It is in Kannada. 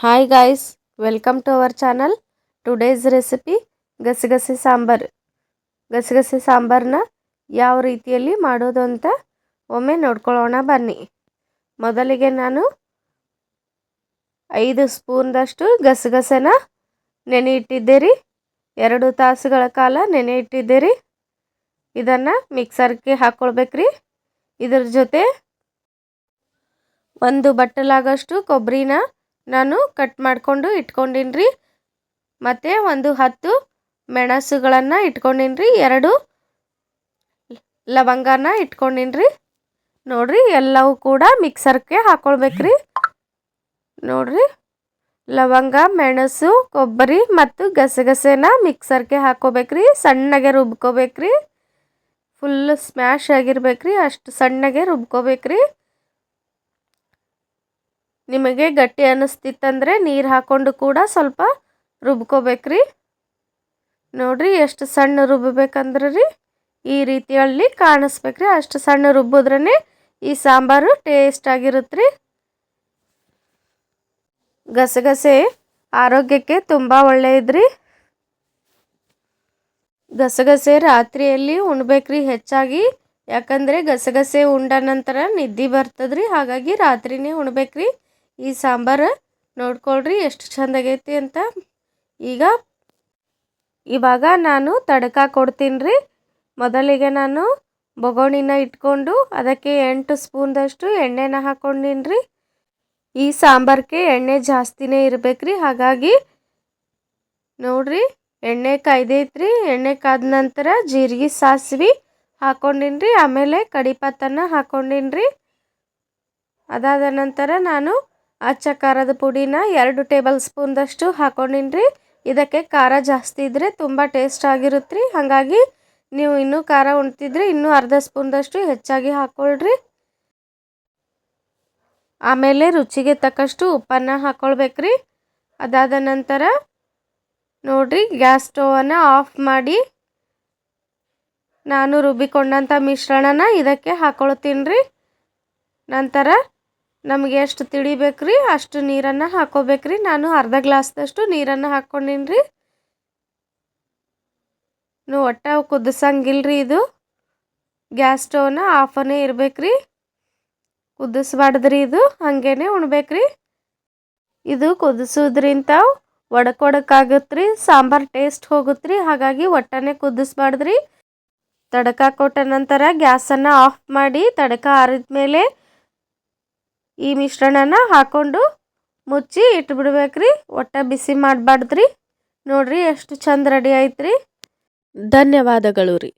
Hi guys welcome to our channel today's recipe ಗಸಗಸೆ ಸಾಂಬಾರು. ಗಸಗಸೆ ಸಾಂಬಾರನ್ನ ಯಾವ ರೀತಿಯಲ್ಲಿ ಮಾಡೋದು ಅಂತ ಒಮ್ಮೆ ನೋಡ್ಕೊಳ್ಳೋಣ ಬನ್ನಿ. ಮೊದಲಿಗೆ ನಾನು ಐದು ಸ್ಪೂನ್ದಷ್ಟು ಗಸಗಸೆನ ನೆನೆ ಇಟ್ಟಿದ್ದೆ ರೀ ಎರಡು ತಾಸುಗಳ ಕಾಲ ನೆನೆ ಇಟ್ಟಿದ್ದೆ ರೀ ಇದನ್ನು ಮಿಕ್ಸರ್ಗೆ ಹಾಕ್ಕೊಳ್ಬೇಕ್ರಿ ಇದ್ರ ಜೊತೆ ಒಂದು ಬಟ್ಟಲಾಗಷ್ಟು ಕೊಬ್ಬರಿನ ನಾನು ಕಟ್ ಮಾಡಿಕೊಂಡು ಇಟ್ಕೊಂಡಿನ್ರಿ. ಮತ್ತು ಒಂದು ಹತ್ತು ಮೆಣಸುಗಳನ್ನು ಇಟ್ಕೊಂಡಿನ್ರಿ. ಎರಡು ಲವಂಗನ ಇಟ್ಕೊಂಡಿನ್ರಿ. ನೋಡಿರಿ, ಎಲ್ಲವೂ ಕೂಡ ಮಿಕ್ಸರ್ಗೆ ಹಾಕ್ಕೊಳ್ಬೇಕ್ರಿ ನೋಡಿರಿ, ಲವಂಗ, ಮೆಣಸು, ಕೊಬ್ಬರಿ ಮತ್ತು ಗಸಗಸೆನ ಮಿಕ್ಸರ್ಗೆ ಹಾಕ್ಕೋಬೇಕ್ರಿ ಸಣ್ಣಗೆ ರುಬ್ಕೋಬೇಕ್ರಿ. Full smash ಆಗಿರ್ಬೇಕ್ರಿ. ಅಷ್ಟು ಸಣ್ಣಗೆ ರುಬ್ಕೋಬೇಕ್ರಿ. ನಿಮಗೆ ಗಟ್ಟಿ ಅನ್ನಿಸ್ತಿತ್ತಂದರೆ ನೀರು ಹಾಕ್ಕೊಂಡು ಕೂಡ ಸ್ವಲ್ಪ ರುಬ್ಕೋಬೇಕ್ರಿ. ನೋಡ್ರಿ ಎಷ್ಟು ಸಣ್ಣ ರುಬ್ಬಬೇಕಂದ್ರೆ ರೀ ಈ ರೀತಿಯಲ್ಲಿ ಕಾಣಿಸ್ಬೇಕ್ರಿ. ಅಷ್ಟು ಸಣ್ಣ ರುಬ್ಬಿದ್ರೇ ಈ ಸಾಂಬಾರು ಟೇಸ್ಟ್ ಆಗಿರುತ್ತೆ ರೀ ಗಸಗಸೆ ಆರೋಗ್ಯಕ್ಕೆ ತುಂಬ ಒಳ್ಳೆಯದ್ರಿ. ಗಸಗಸೆ ರಾತ್ರಿಯಲ್ಲಿ ಉಣ್ಬೇಕ್ರಿ ಹೆಚ್ಚಾಗಿ. ಯಾಕಂದರೆ ಗಸಗಸೆ ಉಂಡ ನಂತರ ನಿದ್ದೆ ಬರ್ತದ್ರಿ. ಹಾಗಾಗಿ ರಾತ್ರಿನೇ ಉಣ್ಬೇಕ್ರಿ. ಈ ಸಾಂಬಾರು ನೋಡ್ಕೊಳ್ರಿ ಎಷ್ಟು ಚೆಂದಾಗೈತಿ ಅಂತ. ಈಗ ಇವಾಗ ನಾನು ತಡಕ ಕೊಡ್ತೀನಿ ರೀ ಮೊದಲಿಗೆ ನಾನು ಬೊಗೋಣಿನ ಇಟ್ಕೊಂಡು ಅದಕ್ಕೆ ಎಂಟು ಸ್ಪೂನ್ದಷ್ಟು ಎಣ್ಣೆನ ಹಾಕ್ಕೊಂಡಿನಿ ರೀ ಈ ಸಾಂಬಾರಿಗೆ ಎಣ್ಣೆ ಜಾಸ್ತಿನೇ ಇರಬೇಕ್ರಿ. ಹಾಗಾಗಿ ನೋಡ್ರಿ, ಎಣ್ಣೆ ಕಾಯ್ದೈತ್ರಿ. ಎಣ್ಣೆ ಕಾದ ನಂತರ ಜೀರಿಗೆ ಸಾಸಿವೆ ಹಾಕ್ಕೊಂಡಿನಿ ಆಮೇಲೆ ಕಡಿಪತ್ತನ್ನು ಹಾಕ್ಕೊಂಡಿನಿ ಅದಾದ ನಂತರ ನಾನು ಅಚ್ಚ ಖಾರದ ಪುಡಿನ ಎರಡು ಟೇಬಲ್ ಸ್ಪೂನ್ದಷ್ಟು ಹಾಕೊಂಡಿನ್ರಿ. ಇದಕ್ಕೆ ಖಾರ ಜಾಸ್ತಿ ಇದ್ದರೆ ತುಂಬ ಟೇಸ್ಟ್ ಆಗಿರುತ್ತೆ ರೀ ಹಾಗಾಗಿ ನೀವು ಇನ್ನೂ ಖಾರ ಉಣ್ತಿದ್ರೆ ಇನ್ನೂ ಅರ್ಧ ಸ್ಪೂನ್ದಷ್ಟು ಹೆಚ್ಚಾಗಿ ಹಾಕ್ಕೊಳ್ರಿ ಆಮೇಲೆ ರುಚಿಗೆ ತಕ್ಕಷ್ಟು ಉಪ್ಪನ್ನು ಹಾಕ್ಕೊಳ್ಬೇಕ್ರಿ ಅದಾದ ನಂತರ ನೋಡ್ರಿ, ಗ್ಯಾಸ್ ಸ್ಟೋವನ್ನು ಆಫ್ ಮಾಡಿ ನಾನು ರುಬ್ಬಿಕೊಂಡಂಥ ಮಿಶ್ರಣನ ಇದಕ್ಕೆ ಹಾಕ್ಕೊಳ್ತೀನಿ ರೀ ನಂತರ ನಮಗೆ ಎಷ್ಟು ತಿಳಿಬೇಕು ರೀ ಅಷ್ಟು ನೀರನ್ನು ಹಾಕೋಬೇಕ್ರಿ. ನಾನು ಅರ್ಧ ಗ್ಲಾಸ್ದಷ್ಟು ನೀರನ್ನು ಹಾಕ್ಕೊಂಡಿನಿ ರೀ ನೀವು ಒಟ್ಟು ಕುದಿಸಂಗಿಲ್ರಿ ಇದು. ಗ್ಯಾಸ್ ಸ್ಟವ್ನ ಆಫನೇ ಇರ್ಬೇಕ್ರಿ. ಕುದಿಸ್ಬಾರ್ದ್ರಿ ಇದು, ಹಾಗೇನೆ ಉಣ್ಬೇಕ್ರಿ. ಇದು ಕುದಿಸೋದ್ರಿಂದ ಒಡಕ್ ಒಡಕ್ ರೀ ಸಾಂಬಾರು ಟೇಸ್ಟ್ ಹೋಗುತ್ತೆ ರೀ ಹಾಗಾಗಿ ಒಟ್ಟನೆ ಕುದಿಸ್ಬಾರ್ದ್ರಿ. ತಡಕ ಕೊಟ್ಟ ನಂತರ ಗ್ಯಾಸನ್ನು ಆಫ್ ಮಾಡಿ, ತಡಕ ಆರಿದ ಮೇಲೆ ಈ ಮಿಶ್ರಣನ ಹಾಕ್ಕೊಂಡು ಮುಚ್ಚಿ ಇಟ್ಬಿಡ್ಬೇಕ್ರಿ. ಒಟ್ಟು ಬಿಸಿ ಮಾಡಬಾರ್ದ್ರಿ. ನೋಡ್ರಿ ಎಷ್ಟು ಚಂದ ರೆಡಿ ಆಯ್ತು ರೀ ಧನ್ಯವಾದಗಳು ರೀ.